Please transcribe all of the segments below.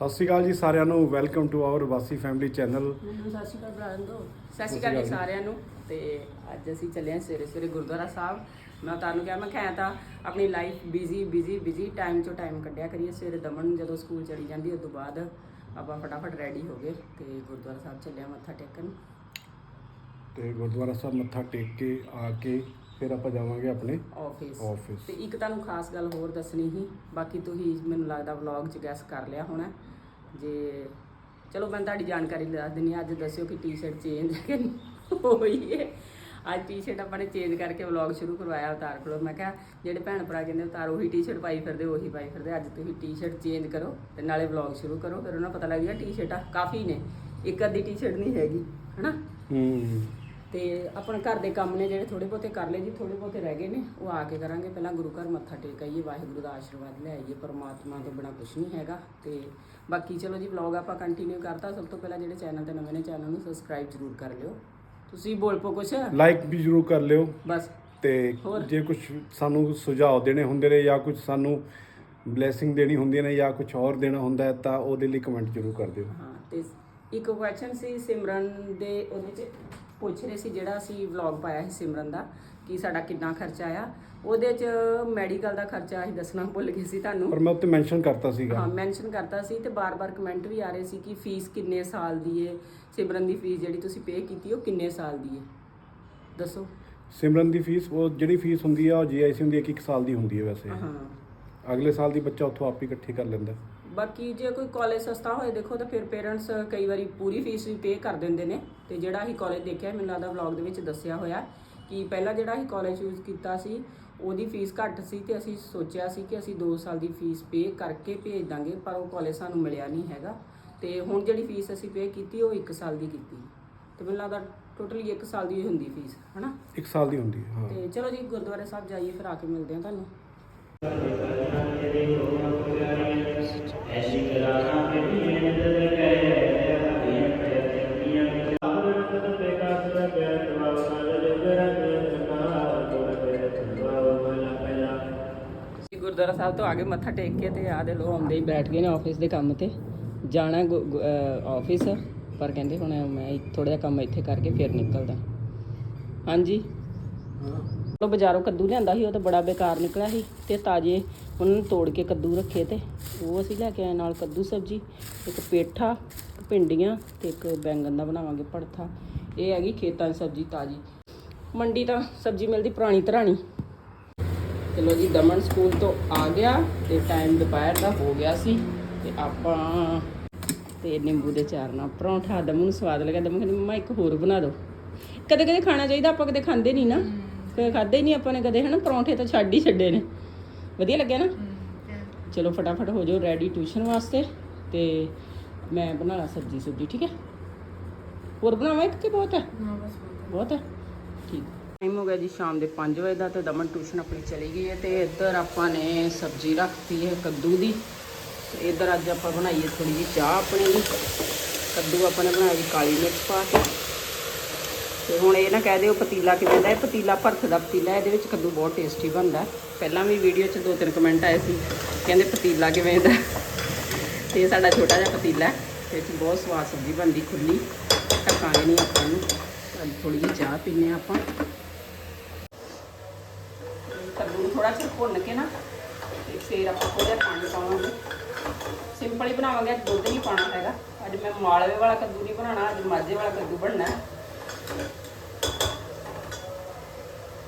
ਸਤਿ ਸ਼੍ਰੀ ਅਕਾਲ ਜੀ ਸਾਰਿਆਂ ਨੂੰ welcome to our Vasi family channel ਮੈਨੂੰ ਸਤਿ ਸ਼੍ਰੀ ਅਕਾਲ ਦੋ ਸਤਿ ਸ਼੍ਰੀ ਅਕਾਲ ਜੀ ਸਾਰਿਆਂ ਨੂੰ। ਤੇ ਅੱਜ ਅਸੀਂ ਚੱਲੇ ਹਾਂ ਸਵੇਰੇ ਸਵੇਰੇ ਗੁਰਦੁਆਰਾ ਸਾਹਿਬ। ਮੈਂ ਤੁਹਾਨੂੰ ਕਿਹਾ ਮੈਂ ਕਿਹਾ ਤਾਂ ਆਪਣੀ life busy busy busy time ਚੋਂ ਟਾਈਮ ਕੱਢਿਆ ਕਰੀਏ। ਸਵੇਰੇ ਦਮਨ ਜਦੋਂ ਸਕੂਲ ਚਲੀ ਜਾਂਦੀ ਉਸ ਤੋਂ ਬਾਅਦ ਆਪਾਂ ਫਟਾਫਟ ਰੈਡੀ ਹੋ ਗਏ। ਤੇ ਗੁਰਦੁਆਰਾ ਸਾਹਿਬ ਚੱਲੇ ਹਾਂ ਮੱਥਾ ਟੇਕਣ। ਤੇ ਗੁਰਦੁਆਰਾ ਸਾਹਿਬ ਮੱਥਾ ਟੇਕ ਕੇ ਆ ਕੇ ਫਿਰ ਆਪਾਂ ਜਾਵਾਂਗੇ ਆਪਣੇ ਆਫਿਸ ਆਫਿਸ ਤੇ ਇੱਕ ਤੁਹਾਨੂੰ ਖਾਸ ਗੱਲ ਹੋਰ ਦੱਸਣੀ ਸੀ ਬਾਕੀ ਤੁਸੀਂ ਮੈਨੂੰ ਲੱਗਦਾ ਵਲੌਗ 'ਚ ਗੈਸ ਕਰ ਲਿਆ ਹੋਣਾ। ਜੇ ਚਲੋ ਮੈਂ ਤੁਹਾਡੀ ਜਾਣਕਾਰੀ ਦੱਸ ਦਿੰਨੀ ਹਾਂ ਅੱਜ ਦੱਸਿਓ ਕਿ ਟੀ-ਸ਼ਰਟ ਚੇਂਜ ਕਿ ਨਹੀਂ? ਹੋਈ ਹੈ। ਅੱਜ ਟੀ-ਸ਼ਰਟ ਆਪਾਂ ਨੇ ਚੇਂਜ ਕਰਕੇ ਵਲੌਗ ਸ਼ੁਰੂ ਕਰਵਾਇਆ ਉਤਾਰ ਕੋਲੋਂ ਮੈਂ ਕਿਹਾ ਜਿਹੜੇ ਭੈਣ ਭਰਾ ਕਹਿੰਦੇ ਉਤਾਰ ਉਹੀ ਟੀ-ਸ਼ਰਟ ਪਾਈ ਫਿਰਦੇ ਉਹੀ ਪਾਈ ਫਿਰਦੇ। ਅੱਜ ਤੁਸੀਂ ਟੀ-ਸ਼ਰਟ ਚੇਂਜ ਕਰੋ ਤੇ ਨਾਲੇ ਵਲੌਗ ਸ਼ੁਰੂ ਕਰੋ। ਫਿਰ ਉਹਨਾਂ ਪਤਾ ਲੱਗ ਗਿਆ ਟੀ-ਸ਼ਰਟਾਂ ਕਾਫੀ ਨੇ। ਇੱਕ ਅੱਧੀ ਟੀ-ਸ਼ਰਟ ਨਹੀਂ ਹੈਗੀ ਹਨਾ? ਹੂੰ। ਤੇ ਆਪਣੇ ਘਰ ਦੇ ਕੰਮ ਨੇ ਜਿਹੜੇ ਥੋੜੇ ਬਹੁਤੇ ਕਰ ਲਏ ਜੀ ਥੋੜੇ ਬਹੁਤੇ ਰਹਿ ਗਏ ਨੇ ਉਹ ਆ ਕੇ ਕਰਾਂਗੇ। ਪਹਿਲਾਂ ਗੁਰੂ ਘਰ ਮੱਥਾ ਟੇਕ ਆਈਏ ਵਾਹਿਗੁਰੂ ਦਾ ਆਸ਼ੀਰਵਾਦ ਲੈ ਆਈਏ ਪਰਮਾਤਮਾ ਤੋਂ ਬਿਨਾ ਕੁਝ ਨਹੀਂ ਹੈਗਾ। ਤੇ ਬਾਕੀ ਚਲੋ ਜੀ ਵਲੌਗ ਆਪਾਂ ਕੰਟੀਨਿਊ ਕਰਤਾ। ਸਭ ਤੋਂ ਪਹਿਲਾਂ ਜਿਹੜੇ ਚੈਨਲ ਤੇ ਨਵੇਂ ਨੇ ਚੈਨਲ ਨੂੰ ਸਬਸਕ੍ਰਾਈਬ ਜ਼ਰੂਰ ਕਰ ਲਿਓ। ਤੁਸੀਂ ਬੋਲ ਪੋ ਕੁਛ? ਲਾਈਕ ਵੀ ਜਰੂਰ ਕਰ ਲਿਓ। ਬਸ। ਤੇ? ਜੇ ਕੁਝ ਸਾਨੂੰ ਸੁਝਾਅ ਦੇਣੇ ਹੁੰਦੇ ਨੇ ਜਾਂ ਕੁਝ ਸਾਨੂੰ ਬਲੇਸਿੰਗ ਦੇਣੀ ਹੁੰਦੀ ਨੇ ਜਾਂ ਕੁਝ ਹੋਰ ਦੇਣਾ ਹੁੰਦਾ ਹੈ ਤਾਂ ਉਹਦੇ ਲਈ ਕਮੈਂਟ ਜਰੂਰ ਕਰ ਦਿਓ। ਹਾਂ ਤੇ ਇੱਕ ਕੁਐਸਚਨ ਸੀ ਸਿਮਰਨ ਦੇ ਉਹਦੇ ਚ ਪੁੱਛ ਰਹੇ ਸੀ ਜਿਹੜਾ ਅਸੀਂ ਵਲੌਗ ਪਾਇਆ ਸੀ ਸਿਮਰਨ ਦਾ ਕਿ ਸਾਡਾ ਕਿੰਨਾ ਖਰਚਾ ਆਇਆ। ਉਹਦੇ ਚ ਮੈਡੀਕਲ ਦਾ ਖਰਚਾ ਅਸੀਂ ਦੱਸਣਾ ਭੁੱਲ ਗਏ ਸੀ ਤੁਹਾਨੂੰ। ਪਰ ਮੈਂ ਉੱਤੇ ਮੈਂਸ਼ਨ ਕਰਤਾ ਸੀਗਾ। ਹਾਂ ਮੈਂਸ਼ਨ ਕਰਤਾ ਸੀ ਤੇ ਬਾਰ-ਬਾਰ ਕਮੈਂਟ ਵੀ ਆ ਰਹੇ ਸੀ ਕਿ ਫੀਸ ਕਿੰਨੇ ਸਾਲ ਦੀ ਏ। ਸਿਮਰਨ ਦੀ ਫੀਸ ਜਿਹੜੀ ਤੁਸੀਂ ਪੇ ਕੀਤੀ ਉਹ ਕਿੰਨੇ ਸਾਲ ਦੀ ਏ? ਦੱਸੋ। ਸਿਮਰਨ ਦੀ ਫੀਸ ਉਹ ਜਿਹੜੀ ਫੀਸ ਹੁੰਦੀ ਆ ਉਹ ਜੀਆਈਸੀ ਹੁੰਦੀ ਹੈ ਇੱਕ ਇੱਕ ਸਾਲ ਦੀ ਹੁੰਦੀ ਹੈ ਵੈਸੇ। ਹਾਂ। ਅਗਲੇ ਸਾਲ ਦੀ ਬੱਚਾ ਉੱਥੋਂ ਆਪ ਹੀ ਇਕੱਠੀ ਕਰ ਲੈਂਦਾ। ਬਾਕੀ ਜੇ ਕੋਈ ਕਾਲਜ ਸਸਤਾ ਹੋਏ ਦੇਖੋ ਤਾਂ ਫਿਰ ਪੇਰੈਂਟਸ ਕਈ ਵਾਰੀ ਪੂਰੀ ਫੀਸ ਵੀ ਪੇ ਕਰ ਦਿੰਦੇ ਨੇ। ਤੇ ਜਿਹੜਾ ਅਸੀਂ ਕਾਲਜ ਦੇਖਿਆ ਮੈਨੂੰ ਲੱਗਦਾ ਵਲੌਗ ਦੇ ਵਿੱਚ ਦੱਸਿਆ ਹੋਇਆ ਕਿ ਪਹਿਲਾਂ ਜਿਹੜਾ ਅਸੀਂ ਕਾਲਜ ਯੂਜ਼ ਕੀਤਾ ਸੀ ਉਹਦੀ ਫੀਸ ਘੱਟ ਸੀ ਤੇ ਅਸੀਂ ਸੋਚਿਆ ਸੀ ਕਿ ਅਸੀਂ 2 ਸਾਲ ਦੀ ਫੀਸ ਪੇ ਕਰਕੇ ਭੇਜ ਦਾਂਗੇ ਪਰ ਉਹ ਕਾਲਜ ਸਾਨੂੰ ਮਿਲਿਆ ਨਹੀਂ ਹੈਗਾ। ਤੇ ਹੁਣ ਜਿਹੜੀ ਫੀਸ ਅਸੀਂ ਪੇ ਕੀਤੀ ਉਹ 1 ਸਾਲ ਦੀ ਕੀਤੀ। ਤੇ ਮੈਨੂੰ ਲੱਗਦਾ ਟੋਟਲੀ 1 ਸਾਲ ਦੀ ਹੁੰਦੀ ਫੀਸ ਹਨਾ? ਇੱਕ ਸਾਲ ਦੀ ਹੁੰਦੀ ਹੈ ਹਾਂ। ਤੇ ਚਲੋ ਜੀ ਗੁਰਦੁਆਰੇ ਸਾਹਿਬ ਜਾਈਏ ਫਿਰ ਆ ਕੇ ਮਿਲਦੇ ਹਾਂ ਤੁਹਾਨੂੰ। ਗੁਰਦੁਆਰਾ ਸਾਹਿਬ ਤੋਂ ਆ ਕੇ ਮੱਥਾ ਟੇਕ ਕੇ ਤੇ ਆ ਦੇ ਲੋ ਆਉਂਦੇ ਹੀ ਬੈਠ ਗਏ ਨੇ ਆਫਿਸ ਦੇ ਕੰਮ ਤੇ। ਜਾਣਾ ਆਫਿਸ ਪਰ ਕਹਿੰਦੇ ਹੁਣ ਮੈਂ ਥੋੜਾ ਜਿਹਾ ਕੰਮ ਇੱਥੇ ਕਰਕੇ ਫਿਰ ਨਿਕਲਦਾ। ਹਾਂਜੀ? ਉਹ ਬਾਜ਼ਾਰੋਂ ਕੱਦੂ ਲਿਆਂਦਾ ਸੀ, ਉਹ ਤਾਂ ਬੜਾ ਬੇਕਾਰ ਨਿਕਲਿਆ ਸੀ ਤੇ ਤਾਜ਼ੇ ਉਹਨਾਂ ਨੂੰ ਤੋੜ ਕੇ ਕੱਦੂ ਰੱਖੇ ਤੇ। ਉਹ ਅਸੀਂ ਲੈ ਕੇ ਆਏ ਨਾਲ ਕੱਦੂ ਸਬਜੀ, ਇੱਕ ਪੇਠਾ ਭਿੰਡੀਆਂ ਤੇ ਇੱਕ ਬੈਂਗਣ ਦਾ ਬਣਾਵਾਂਗੇ ਭੜਥਾ। ਇਹ ਹੈਗੀ ਖੇਤਾਂ ਦੀ ਸਬਜੀ ਤਾਜ਼ੀ। ਮੰਡੀ ਤਾਂ ਸਬਜੀ ਮਿਲਦੀ ਪੁਰਾਣੀ ਧਰਾਣੀ ਚਲੋ ਜੀ, ਦਮਨ ਸਕੂਲ ਤੋਂ ਆ ਗਿਆ ਤੇ ਟਾਈਮ ਦੁਪਹਿਰ ਦਾ ਹੋ ਗਿਆ ਸੀ ਤੇ ਆਪਾਂ ਤੇ ਨਿੰਬੂ ਦੇ ਚਾਰ ਨਾਲ ਪਰੌਂਠਾ। ਦਮਨ ਨੂੰ ਸਵਾਦ ਲੱਗਾ ਦਮਨ ਕਹਿੰਦੀ, ਮੰਮਾ, ਇੱਕ ਹੋਰ ਬਣਾ ਦਿਓ। ਕਦੇ ਕਦੇ ਖਾਣਾ ਚਾਹੀਦਾ, ਆਪਾਂ ਕਦੇ ਖਾਂਦੇ ਨਹੀਂ ਨਾ। ਕਦੇ ਖਾਦੇ ਹੀ ਨਹੀਂ ਆਪਾਂ ਨੇ ਕਦੇ ਹਨਾ? ਪਰੌਂਠੇ ਤਾਂ ਛੱਡ ਹੀ ਛੱਡੇ ਨੇ। ਵਧੀਆ ਲੱਗਿਆ ਨਾ? ਚਲੋ ਫਟਾਫਟ ਹੋ ਜਾਓ ਰੈਡੀ ਟਿਊਸ਼ਨ ਵਾਸਤੇ ਤੇ ਮੈਂ ਬਣਾ ਲਾ ਸਬਜੀ ਸੁਬਜੀ ਠੀਕ ਹੈ? ਹੋਰ ਬਣਾਵਾਂ ਇੱਕ ਕਿ ਬਹੁਤ ਹੈ? ਬਹੁਤ ਹੈ? ਠੀਕ। ਟਾਈਮ ਹੋ ਗਿਆ ਜੀ ਸ਼ਾਮ ਦੇ 5 ਵਜੇ ਦਾ ਤੇ ਦਮਨ ਟਿਊਸ਼ਨ ਆਪਣੀ ਚਲੀ ਗਈ ਹੈ ਤੇ ਇੱਧਰ ਆਪਾਂ ਨੇ ਸਬਜ਼ੀ ਰੱਖਤੀ ਹੈ ਕੱਦੂ ਦੀ। ਤੇ ਇੱਧਰ ਅੱਜ ਆਪਾਂ ਬਣਾਈਏ ਥੋੜੀ ਜਿਹੀ ਚਾਹ ਆਪਣੀ। ਕੱਦੂ ਆਪਾਂ ਨੇ ਬਣਾਇਆ ਜੀ ਕਾਲੀ ਮਿਰਚ ਪਾ ਕੇ। ਤੇ ਹੁਣ ਇਹ ਨਾ ਕਹਿ ਦਿਓ ਪਤੀਲਾ ਕਿਵੇਂ ਦਾ ਹੈ। ਪਤੀਲਾ ਭਰਥ ਦਾ ਪਤੀਲਾ ਇਹਦੇ ਵਿੱਚ ਕੱਦੂ ਬਹੁਤ ਟੇਸਟੀ ਬਣਦਾ ਪਹਿਲਾਂ ਵੀ ਵੀਡੀਓ 'ਚ ਦੋ ਤਿੰਨ ਕਮੈਂਟ ਆਏ ਸੀ, ਕਹਿੰਦੇ ਪਤੀਲਾ ਕਿਵੇਂ ਦਾ ਤੇ ਸਾਡਾ ਛੋਟਾ ਜਿਹਾ ਪਤੀਲਾ ਤੇ ਇਹ 'ਚ ਬਹੁਤ ਸਵਾਦ ਸਬਜ਼ੀ ਬਣਦੀ ਖੁੱਲੀ ਢੱਕਾਂਗੇ ਨਹੀਂ ਆਪਾਂ ਨੂੰ। ਅੱਜ ਥੋੜੀ ਜਿਹੀ ਚਾਹ ਪੀਨੇ ਆਪਾਂ। ਕੱਦੂ ਨੂੰ ਥੋੜਾ ਜਿਹਾ ਭੁੰਨ ਕੇ ਨਾ, ਤੇ ਫਿਰ ਆਪਾਂ ਥੋੜਾ ਪਾਣੀ ਪਾਵਾਂਗੇ। ਸਿੰਪਲ ਹੀ ਬਣਾਵਾਂਗੇ ਦੁੱਧ ਨਹੀਂ ਪਾਣਾ ਹੈਗਾ। ਅੱਜ ਮੈਂ ਮਾਲਵੇ ਵਾਲਾ ਕੱਦੂ ਨਹੀਂ ਬਣਾਉਣਾ, ਅੱਜ ਮਾਝੇ ਵਾਲਾ ਕੱਦੂ ਬਣਨਾ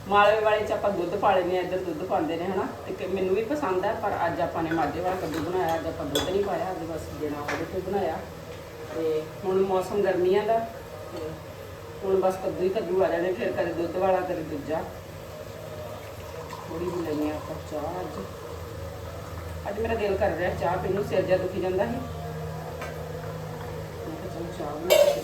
ਮਾਲਵੇ ਵਾਲੇ ਚ ਆਪਾਂ ਦੁੱਧ ਪਾ ਲੈਂਦੇ ਆ ਇੱਧਰ ਦੁੱਧ ਪਾਉਂਦੇ ਨੇ, ਹਨਾ? ਤੇ ਮੈਨੂੰ ਵੀ ਪਸੰਦ ਹੈ ਪਰ ਅੱਜ ਆਪਾਂ ਨੇ ਮਾਝੇ ਵਾਲਾ ਕੱਦੂ ਬਣਾਇਆ, ਅੱਜ ਆਪਾਂ ਦੁੱਧ ਨਹੀਂ ਪਾਇਆ, ਅੱਜ ਬਸ ਬਿਨਾਂ ਉਹਦੇ ਤੋਂ ਬਣਾਇਆ। ਤੇ ਹੁਣ ਮੌਸਮ ਗਰਮੀਆਂ ਦਾ ਹੁਣ ਬਸ ਕੱਦੂ ਹੀ ਕੱਦੂ ਆ ਜਾਣੇ, ਫਿਰ ਕਦੇ ਦੁੱਧ ਵਾਲਾ, ਕਦੇ ਦੂਜਾ। ਥੋੜੀ ਜਿਹੀ ਲੈਣੀ ਆਪਾਂ ਚਾਹ ਅੱਜ। ਅੱਜ ਮੇਰਾ ਦਿਲ ਕਰ ਰਿਹਾ, ਚਾਹ ਪੀਣ ਨੂੰ, ਸਿਰ ਜਿਹਾ ਦੁਖੀ ਜਾਂਦਾ ਸੀ। ਮੈਂ ਕਿਹਾ ਚਲੋ ਚਾਹ ਬਣਾ ਕੇ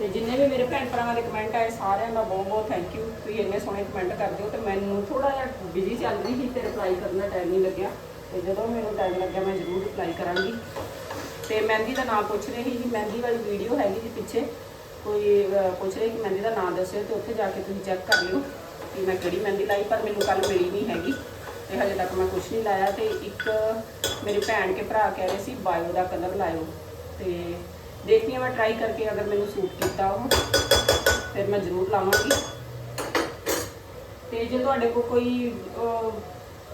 ਤੇ ਜਿੰਨੇ ਵੀ ਮੇਰੇ ਭੈਣ ਭਰਾਵਾਂ ਦੇ ਕਮੈਂਟ ਆਏ ਸਾਰਿਆਂ ਦਾ ਬਹੁਤ ਬਹੁਤ ਥੈਂਕ ਯੂ ਤੁਸੀਂ ਇੰਨੇ ਸੋਹਣੇ ਕਮੈਂਟ ਕਰਦੇ ਹੋ ਤੇ ਮੈਨੂੰ ਥੋੜਾ ਜਿਹਾ ਬਿਜ਼ੀ ਚੱਲ ਰਹੀ ਸੀ ਤੇ ਰਿਪਲਾਈ ਕਰਨ ਦਾ ਟਾਈਮ ਨਹੀਂ ਲੱਗਿਆ। ਤੇ ਜਦੋਂ ਮੈਨੂੰ ਟਾਈਮ ਲੱਗਿਆ ਮੈਂ ਜ਼ਰੂਰ ਰਿਪਲਾਈ ਕਰਾਂਗੀ। ਤੇ ਮਹਿੰਦੀ ਦਾ ਨਾਮ ਪੁੱਛ ਰਹੀ ਸੀ, ਮਹਿੰਦੀ ਵਾਲੀ ਵੀਡੀਓ ਹੈਗੀ ਜੀ ਪਿੱਛੇ। ਕੋਈ ਪੁੱਛ ਰਹੀ ਕਿ ਮਹਿੰਦੀ ਦਾ ਨਾਮ ਦੱਸਿਓ ਤੇ ਉੱਥੇ ਜਾ ਕੇ ਤੁਸੀਂ ਚੈੱਕ ਕਰ ਲਿਓ ਕਿ ਮੈਂ ਕਿਹੜੀ ਮਹਿੰਦੀ ਲਾਈ, ਪਰ ਮੈਨੂੰ ਕੱਲ ਮਿਲੀ ਨਹੀਂ ਹੈਗੀ। ਤੇ ਹਜੇ ਤੱਕ ਮੈਂ ਕੁਝ ਨਹੀਂ ਲਾਇਆ ਤੇ ਇੱਕ ਮੇਰੀ ਭੈਣ ਕੇ ਭਰਾ ਕਹਿ ਰਹੇ ਸੀ ਬਾਇਓ ਦਾ ਕਲਰ ਲਾਇਓ। ਤੇ ਦੇਖਦੀ ਹਾਂ, ਮੈਂ ਟਰਾਈ ਕਰਕੇ ਅਗਰ ਮੈਨੂੰ ਸੂਟ ਕੀਤਾ ਉਹ, ਫਿਰ ਮੈਂ ਜ਼ਰੂਰ ਲਾਵਾਂਗੀ। ਤੇ ਜੇ ਤੁਹਾਡੇ ਕੋਲ ਕੋਈ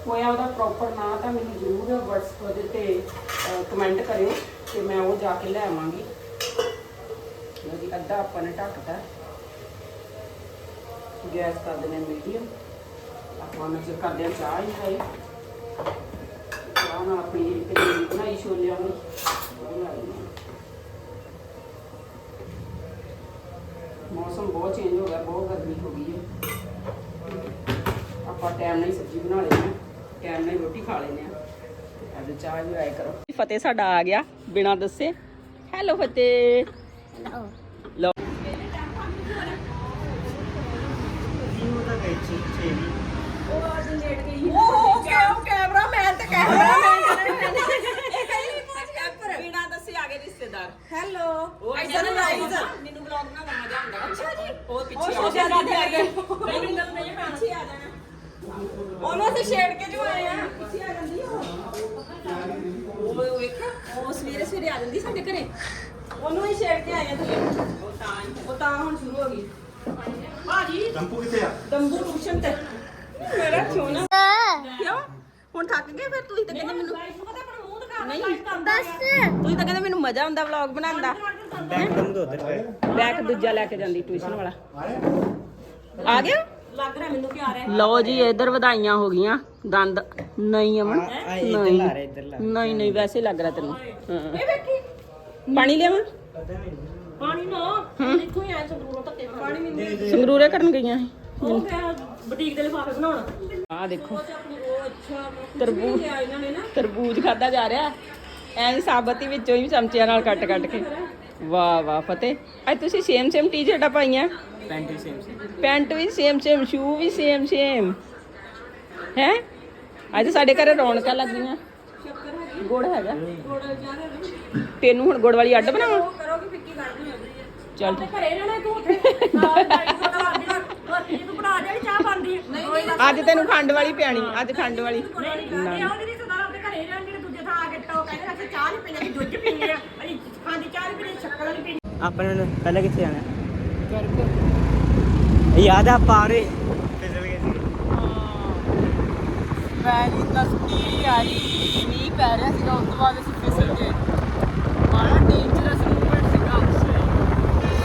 ਹੋਇਆ ਉਹਦਾ ਪ੍ਰੋਪਰ ਨਾਂ, ਤਾਂ ਮੈਨੂੰ ਜ਼ਰੂਰ WhatsApp ਉਹਦੇ ਤੇ ਕਮੈਂਟ ਕਰਿਓ ਤੇ ਮੈਂ ਉਹ ਜਾ ਕੇ ਲੈ ਆਵਾਂਗੀ। ਲਓ ਅੱਧਾ ਆਪਾਂ ਨੇ ਢੱਕਤਾ। ਗੈਸ ਕਰ ਦੇਣਾ ਮੀਡੀਅਮ ਆਪਾਂ ਨੂੰ ਜੇ ਕਰਦੇ ਹਾਂ, ਚਾਹ ਹੀ ਹੈ। ਚਾਹ ਨਾਲ ਆਪਣੀ ਜਿਹੜੀ ਬਣਾਈ ਛੋਲਿਆਂ ਨੂੰ ਉਹ ਲਾ ਲੈਂਦੇ ਮੌਸਮ ਬਹੁਤ ਚੇਂਜ ਹੋ ਗਿਆ ਬਹੁਤ ਗਰਮੀ ਹੋ ਗਈ ਹੈ। ਆਪਾਂ ਟਾਈਮ ਨਾਲ ਸਬਜ਼ੀ ਬਣਾ ਲੈਂਦੇ ਹਾਂ ਟਾਈਮ ਨਾਲ ਰੋਟੀ ਖਾ ਲੈਂਦੇ ਹਾਂ। ਤੇ ਅੱਜ ਚਾਹ ਵੀ ਆਇਆ ਕਰੋ। ਫਤਿਹ ਸਾਡਾ ਆ ਗਿਆ ਬਿਨਾਂ ਦੱਸੇ। ਹੈਲੋ ਫਤਿਹ। ਲਓ ਉਹ ਕੈਮਰਾ ਮੈਨ ਤੇ ਕੈਮਰਾ ਬਿਨਾਂ ਦੱਸੇ ਆ ਗਏ ਰਿਸ਼ਤੇਦਾਰ ਹੈਲੋ ਉਹ ਐਸਾ ਨਾ ਲਾਈਜ਼ ਮੈਨੂੰ ਬਲੌਗ ਨਾ ਮਜ਼ਾ ਆਉਂਦਾ ਅੱਛਾ ਜੀ ਉਹ ਪਿੱਛੇ ਉਹ ਆ ਸੋਸ਼ਲ ਮੀਡੀਆ ਆ ਗਏ ਨਹੀਂ ਗੱਲ ਨਹੀਂ ਪਿੱਛੇ ਆ ਜਾਣਾ ਉਹਨੂੰ ਅਸੀਂ ਛੇੜ ਕੇ ਜੋ ਆਏ ਆ ਪਿੱਛੇ ਆ ਜਾਂਦੀ ਉਹ ਉਹ ਵੇਖ ਉਹ ਸਵੇਰੇ ਸਵੇਰੇ ਆ ਜਾਂਦੀ ਸਾਡੇ ਘਰੇ। ਉਹਨੂੰ ਹੀ ਛੇੜ ਕੇ ਆਏ ਆ ਥੱਲੇ। ਉਹ ਤਾਂ ਉਹ ਤਾਂ ਹੁਣ ਸ਼ੁਰੂ ਹੋ ਗਈ। ਭਾਜੀ ਟੰਪੂ ਕਿੱਥੇ ਆ? ਦੰਬੂ ਟਿਊਸ਼ਨ ਤੇ। ਮੇਰਾ ਸੋਨਾ। ਕਿਉਂ? ਹੁਣ ਥੱਕ ਗਏ ਫਿਰ ਤੁਸੀਂ ਤਾਂ ਕਹਿੰਦੇ ਮੈਨੂੰ ਲਾਈਫ ਨੂੰ ਪਤਾ ਆਪਣਾ ਮੂੰਹ ਦਿਖਾ ਨਹੀਂ ਬਸ ਤੁਸੀਂ ਤਾਂ ਕਹਿੰਦੇ ਮੈਨੂੰ ਮਜ਼ਾ ਆਉਂਦਾ ਵਲੌਗ ਬਣਾਉਣ ਦਾ। ਬੈਕ ਦੂਜਾ ਲੈ ਕੇ ਜਾਂਦੀ ਟਿਊਸ਼ਨ ਵਾਲਾ। ਆ ਗਿਆ? ਲੱਗ ਰਿਹਾ ਮੈਨੂੰ ਪਿਆਰ ਹੈ। ਲਓ ਜੀ ਇਧਰ ਵਧਾਈਆਂ ਹੋ ਗਈਆਂ। ਦੰਦ। ਨਹੀਂ ਅਮਨ ਨਹੀਂ। ਨਹੀਂ ਨਹੀਂ ਵੈਸੇ ਲੱਗ ਰਿਹਾ ਤੈਨੂੰ। ਹਾਂ। ਇਹ ਵੇਖੀ। ਪਾਣੀ ਲਿਆਵਾਂ? ਪਾਣੀ ਨਾ ਇੱਥੋਂ ਹੀ ਆਇਆ ਸੰਗਰੂਰੋਂ ਧੱਕੇ ਨਾਲ। ਪਾਣੀ ਨਹੀਂ ਸੰਗਰੂਰੇ ਕਰਨ ਗਈਆਂ ਸੀ। ਉਹ ਬੁਟੀਕ ਦੇ ਲਿਫਾਫੇ ਬਣਾਉਣ। ਆਹ ਦੇਖੋ। ਉਹ ਅੱਛਾ ਤਰਬੂਜ। ਇਹਨਾਂ ਨੇ ਨਾ। ਤਰਬੂਜ ਖਾਦਾ ਜਾ ਰਿਹਾ। ਐਂ ਸਾਬਤ ਵਿੱਚੋਂ ਹੀ ਚਮਚਿਆਂ ਨਾਲ ਕੱਟ ਕੱਟ ਕੇ ਵਾਹ ਵਾਹ ਫਤਿਹ ਅੱਜ ਤੁਸੀਂ ਸੇਮ ਸੇਮ ਟੀ-ਸ਼ਰਟਾਂ ਪਾਈਆਂ ਪੈਂਟ ਵੀ ਸੇਮ ਸੇਮ ਪੈਂਟ ਵੀ ਸੇਮ ਸੇਮ ਸ਼ੂ ਵੀ ਸੇਮ ਸੇਮ ਹੈ ਅੱਜ ਸਾਡੇ ਘਰੇ ਰੌਣਕਾਂ ਲੱਗੀਆਂ ਗੁੜ ਹੈਗਾ ਤੈਨੂੰ ਹੁਣ ਗੁੜ ਵਾਲੀ ਅੱਡ ਬਣਾਵਾਂ ਉਹ ਕਰੋਗੇ ਫਿੱਕੀ ਕੱਢਣੀ ਹੈ ਚੱਲ ਤੇ ਘਰੇ ਰਹਿਣਾ ਤੂੰ ਉੱਥੇ ਨਾਲ ਬਣਾ ਚਾਹ ਨਹੀਂ ਅੱਜ ਤੈਨੂੰ ਖੰਡ ਵਾਲੀ ਪਿਆਣੀ ਅੱਜ ਖੰਡ ਵਾਲੀ ਨਹੀਂ ਆਪਣੇ ਘਰੇ ਰਹਿਣ ਕਹਿੰਦੇ ਅਸੀਂ ਚਾਹ ਨਹੀਂ ਪੀਣੀ ਅਸੀਂ ਦੁੱਧ ਪੀਂਦੇ ਆ। ਅਸੀਂ ਖਾਂਦੀ ਚਾਹ ਨਹੀਂ ਪੀਣੀ ਸ਼ੱਕਰ ਨਹੀਂ ਪੀਣੀ ਆਪਾਂ ਨੇ ਪਹਿਲਾਂ ਕਿੱਥੇ ਜਾਣਾ? ਯਾਦ ਆ ਪਾਰੇ ਫਿਸਲ ਗਏ ਸੀ। ਵੈਲੀ ਤਸਤੀ ਆਈ ਨਹੀਂ ਪੈ ਰਿਹਾ ਸੀਗਾ ਉਸ ਤੋਂ ਬਾਅਦ ਅਸੀਂ ਫਿਸਲ ਗਏ ਬੜਾ ਡੇਂਜਰਸ ਮੂਵਮੈਂਟ ਸੀਗਾ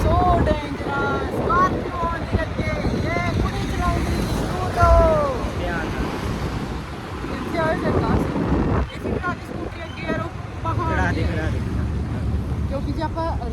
ਸੋ ਡੇਂਜਰਸ ਸਕਾਰਪੀਓ ਦੀ ਲੱਗੇ ਇਹ ਕੁੜੀ ਚਲਾਉਂਦੀ ਸਕੂਟਰ ਧਿਆਨ ਇੱਥੇ ਆ ਚੱਲਣਾ ਸੀ ਇਸੇ ਕਰਾ ਕੇ ਸਕੂਟਰੀ ਅੱਗੇ ਯਾਰੋ ਖੜਾ ਪਹਾੜ ਦੇ ਖੜਾ ਦੇ ਕਿਉਂਕਿ ਜੇ ਆਪਾਂ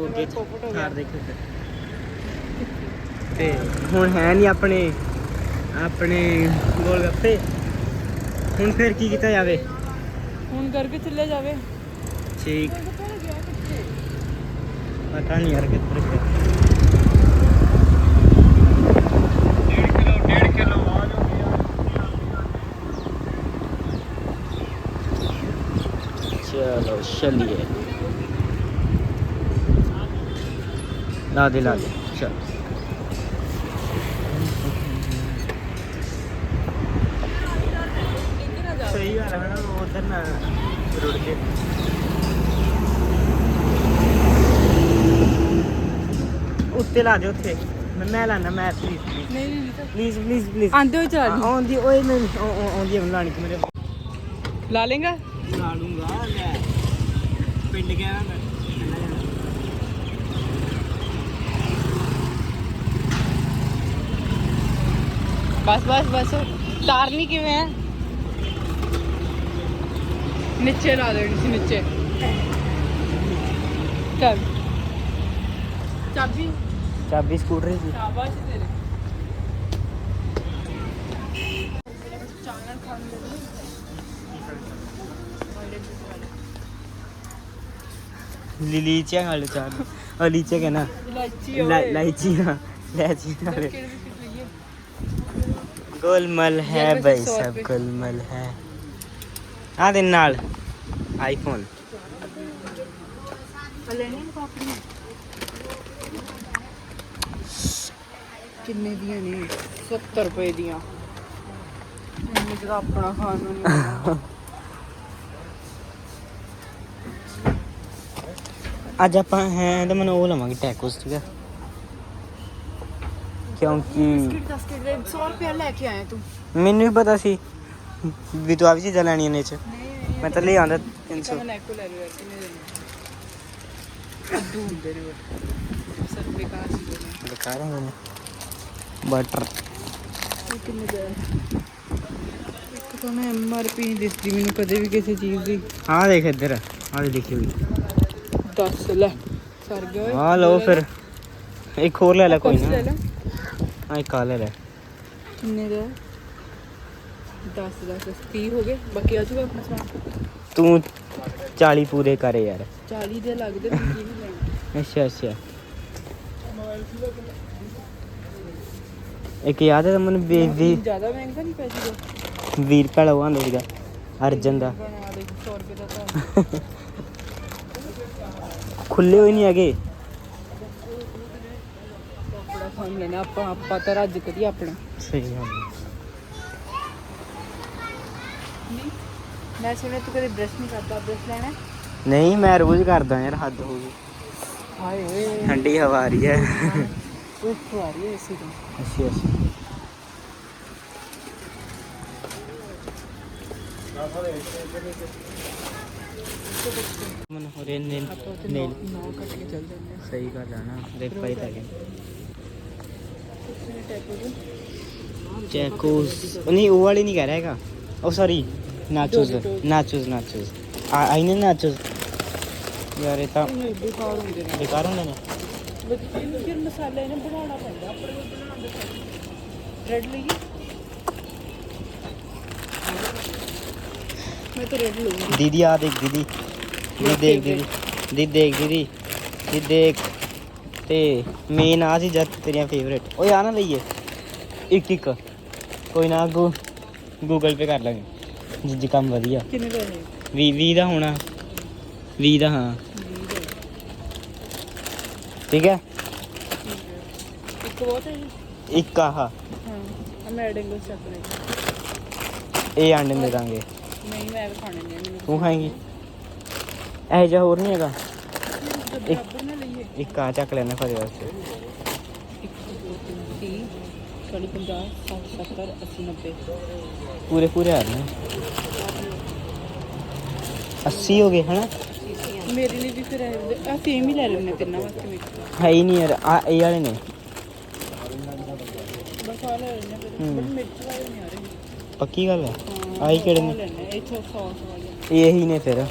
ओके पोपट हो गया। कार देखो ਤੇ ਹੁਣ ਹੈ ਨਹੀਂ ਆਪਣੇ ਆਪਣੇ ਗੋਲ ਗੱਪੇ ਹੁਣ ਫਿਰ ਕੀ ਕੀਤਾ ਜਾਵੇ ਹੁਣ ਕਰਕੇ ਚੱਲੇ ਜਾਵੇ ਠੀਕ ਪਤਾ ਨਹੀਂ ਯਾਰ ਕਿੱਧਰ ਗਿਆ चलो चलिए ला दे ला दे चल सही वाला है ना वो उधर ना रुड़ के ਉੱਤੇ ਲਾ ਦੇ ਉੱਥੇ ਮੈਂ ਮੈਂ ਲਾਣਾ ਮੈਂ ਪਲੀਜ਼ ਨਹੀਂ ਨਹੀਂ ਪਲੀਜ਼ ਪਲੀਜ਼ ਪਲੀਜ਼ ਆਂਦੇ ਹੋ ਚਾਰ ਆਉਂਦੀ ਓਏ ਨਹੀਂ ਆਉਂਦੀ ਹੈ ਲਾਣੀ ਕਿ ਮੇਰੇ ਲਾ ਲੇਗਾ ਲਾ ਲੂੰਗਾ ਲੈ ਪਿੰਡ ਗਿਆ ਨਾ ਬਸ ਬਸ ਬਸ। ਤਾਰਨੀ ਕਿਵੇਂ ਹੈ ਨੀਚੇ ਲਾ ਦੇਣੀ ਸੀ ਨੀਚੇ। ਚੱਲ। ਚਾਬੀ? ਚਾਬੀ ਸਕੂਟਰ ਦੀ। ਸ਼ਾਬਾਸ਼ ਤੇਰੇ। ਚਾਨਣ ਖਾਣ ਦੇ ਲੀਚੀਆਂ ਖਾ ਲੋ ਚਾਰ। ਉਹ ਲੀਚੀ ਕਹਿੰਦਾ ਲਾਈਚੀ ਲਾਈਚੀ ਨਾ ਲਾਈਚੀ ਨਾਲ गोलमल है ये वैसे भाई सौ सब रुपए। गोलमल है हाँ दिन नाल आईफोन ਕਿੰਨੇ ਦੀਆਂ ਨੇ 70 ਰੁਪਏ ਦੀਆਂ ਮੈਨੂੰ ਤਾਂ ਆਪਣਾ ਖਾਣ ਨੂੰ ਨਹੀਂ ਆਉਂਦਾ। ਅੱਜ ਆਪਾਂ ਹੈ ਤਾਂ ਮੈਨੂੰ ਉਹ ਲਵਾਂਗੇ ਟੈਕੋਸ ਠੀਕ ਹੈ ਕਿਉਂਕਿ ਬਿਸਕਿਟ ਦਸਕਿਟ ਦੇ 100 ਰੁਪਏ ਲੈ ਕੇ ਆਇਆ ਤੂੰ। ਮੈਨੂੰ ਵੀ ਪਤਾ ਸੀ ਵੀ ਤੂੰ ਆ ਵੀ ਚੀਜ਼ਾਂ ਲੈਣੀਆਂ ਨੇ ਚ। ਮੈਂ ਤਾਂ ਲੈ ਆਂਦਾ 300 ਮੈਂ ਨੈਕੋ ਲੈ ਲਿਆ ਕਿੰਨੇ ਦੇ ਨੇ ਅੱਡੂ ਹੁੰਦੇ ਨੇ ਸਰ ਬੇਕਾਰ ਸੀ ਦੋਨੇ ਦਿਖਾ ਰਹੇ ਨੇ। ਬਟਰ ਇਹ ਕਿੰਨੇ ਦਾ? ਇੱਕ ਤਾਂ ਮੈਂ ਐਮਆਰਪੀ ਨਹੀਂ ਦਿਸਦੀ ਮੈਨੂੰ ਕਦੇ ਵੀ ਕਿਸੇ ਚੀਜ਼ ਦੀ। ਹਾਂ ਦੇਖ ਇੱਧਰ ਆ ਦੇਖੀ ਹੋਈ। 10 ਲੈ। ਸਰ ਗਿਆ ਓਏ। ਆ ਲਓ ਫਿਰ। ਇੱਕ ਹੋਰ ਲੈ ਲੈ ਕੋਈ ਲੈ ਨਾ। ਲੈ। ਆ ਇੱਕ ਆ ਲੈ ਲੈ ਕਿੰਨੇ ਦਾ? 10 10 30 ਹੋ ਗਏ। ਬਾਕੀ ਆ ਜਾਊਗਾ ਆਪਣਾ ਸਮਾਨ? ਤੂੰ 40 ਪੂਰੇ ਕਰ ਯਾਰ। 40 ਦੇ ਲੱਗਦੇ ਨੇ ਕੀ ਲੈਣਾ। ਅੱਛਾ ਅੱਛਾ। ਇੱਕ ਯਾਦ ਹੈ ਮੈਨੂੰ ਵੀ ਵੀ ਜ਼ਿਆਦਾ ਮਹਿੰਗਾ ਨਹੀਂ ਪੈ ਜੂਗਾ ਵੀਰ ਭੈਲਾ ਉਹ ਆਂਦਾ ਸੀਗਾ ਅਰਜਨ ਦਾ। ਬਣਾ ਦੇ 100 ਰੁਪਏ ਦਾ ਤਾਂ। ਖੁੱਲੇ ਹੋਏ ਨਹੀਂ ਹੈਗੇ। ਖਾਣ ਲੈਣਾ ਆਪਾਂ ਆਪਾਂ ਤਾਂ ਰੱਜ ਕਦੀ ਆਪਣਾ। ਸਹੀ ਗੱਲ ਹੈ। ਮੈਂ ਸੁਣਿਆ ਤੂੰ ਕਦੇ ਬ੍ਰਸ਼ ਨਹੀਂ ਕਰਦਾ ਬ੍ਰਸ਼ ਲੈਣਾ ਨਹੀਂ ਮੈਂ ਰੋਜ਼ ਕਰਦਾ ਯਾਰ ਹੱਦ ਹੋ ਗਈ। ਹਾਏ ਓਏ। ਠੰਡੀ ਹਵਾ ਆ ਰਹੀ ਹੈ। ਉੱਠ ਆ ਰਹੀ ਹੈ ਇਸੇ ਤੋਂ। ਅੱਛਾ ਅੱਛਾ। ਮਨ ਹੋ ਰਹੇ ਨੇ ਆਪਾਂ ਉੱਥੇ ਨੇ ਨੌ ਨੌ ਕੱਟ ਕੇ ਚੱਲ ਜਾਂਦੇ ਹਾਂ। ਸਹੀ ਗੱਲ ਹੈ ਨਾ ਰੇਪਾ ਹੀ ਦੇ ਚੈਕੋਸ ਨਹੀਂ ਉਹ ਵਾਲੀ ਨਹੀਂ ਕਹਿ ਰਿਹਾ ਹੈਗਾ ਉਹ ਸੌਰੀ ਨਾਚੋਸ। ਨਾਚੋਸ ਨਾਚੋਸ ਆਈ ਨੇ ਨਾਚੋਸ ਯਾਰ ਇਹ ਤਾਂ ਬੇਕਾਰ ਹੁੰਦੇ ਨੇ ਬੇਕਾਰ ਹੁੰਦੇ ਨੇ ਬੱਚੇ ਨੂੰ ਫਿਰ ਮਸਾਲੇ ਨੇ ਬਣਾਉਣਾ ਪੈਂਦਾ ਆਪਣੇ ਕੋਲ ਬਣਾਉਣ ਦੇ ਰੈਡ ਲਈਏ ਮੈਂ ਤਾਂ ਰੈਡ ਲਊਂਗੀ ਦੀਦੀ ਆ ਦੇਖ ਦੀਦੀ ਦੀਦੀ ਦੇਖ ਦੀਦੀ ਦੀਦੀ ਦੇਖ ਦੀਦੀ ਦੀਦੀ ਦੇਖ ਤੇ ਮੇਨ ਆ ਸੀ ਜਦ ਤੇਰੀਆਂ ਫੇਵਰੇਟ ਓਏ ਆ ਨਾ ਲਈਏ। ਇੱਕ ਇੱਕ। ਕੋਈ ਨਾ ਗੂ ਗੂਗਲ ਪੇ ਕਰ ਲਾਂਗੇ। ਜਿੱਜ ਕੰਮ ਵਧੀਆ। ਕਿੰਨੇ ਹੈ 20 20 ਦਾ ਹੋਣਾ। 20 ਦਾ ਹਾਂ। ਠੀਕ ਹੈ? ਇੱਕ ਬਹੁਤ ਹੈ ਜੀ। ਇੱਕ ਆਹ। ਹਾਂ ਮੈਂ ਐਡਿੰਗ ਚੱਕ ਲਈ। ਇਹ ਅੰਡੇ ਦੇ ਦਾਂਗੇ। ਨਹੀਂ ਮੈਂ ਵੀ ਖਾਣੇ ਨੇ ਮੈਨੂੰ ਤੂੰ ਖਾਏਂਗੀ। ਇਹ ਜਿਹਾ ਹੋਰ ਨਹੀਂ ਹੈਗਾ। ਇੱਕ ਬਰਾਬਰ ਇੱਕ ਆ ਚੱਕ ਲੈਣਾ ਫਰੇ ਵਾਸਤੇ ਇੱਕ ਦੋ ਤਿੰਨ ਤੀਹ ਚਾਲੀ ਪੰਜਾਹ ਸੱਠ ਸੱਤਰ ਅੱਸੀ ਨੱਬੇ ਪੂਰੇ ਪੂਰੇ ਆ ਰਹੇ ਨੇ। 80 ਹੋ ਗਏ ਹਨਾ? ਮੇਰੇ ਲਈ ਵੀ ਫਿਰ ਆ ਸੇਮ ਹੀ ਲੈ ਲੈਣੇ ਤਿੰਨਾਂ ਵਾਸਤੇ ਮਿਕਸ ਹੈ ਹੀ ਨਹੀਂ ਯਾਰ ਆ ਇਹ ਵਾਲੇ ਨੇ। ਬਸ ਆ ਲੈ ਲੈਣੇ ਫਿਰ। ਮਿਰਚ ਵਾਲੇ ਨਹੀਂ ਆ ਰਹੇ। ਪੱਕੀ ਗੱਲ ਹੈ? ਆਹੀ ਕਿਹੜੇ ਨੇ? ਇਹ ਚੋ ਸੌਸ ਵਾਲੇ। ਇਹੀ ਨੇ ਫਿਰ।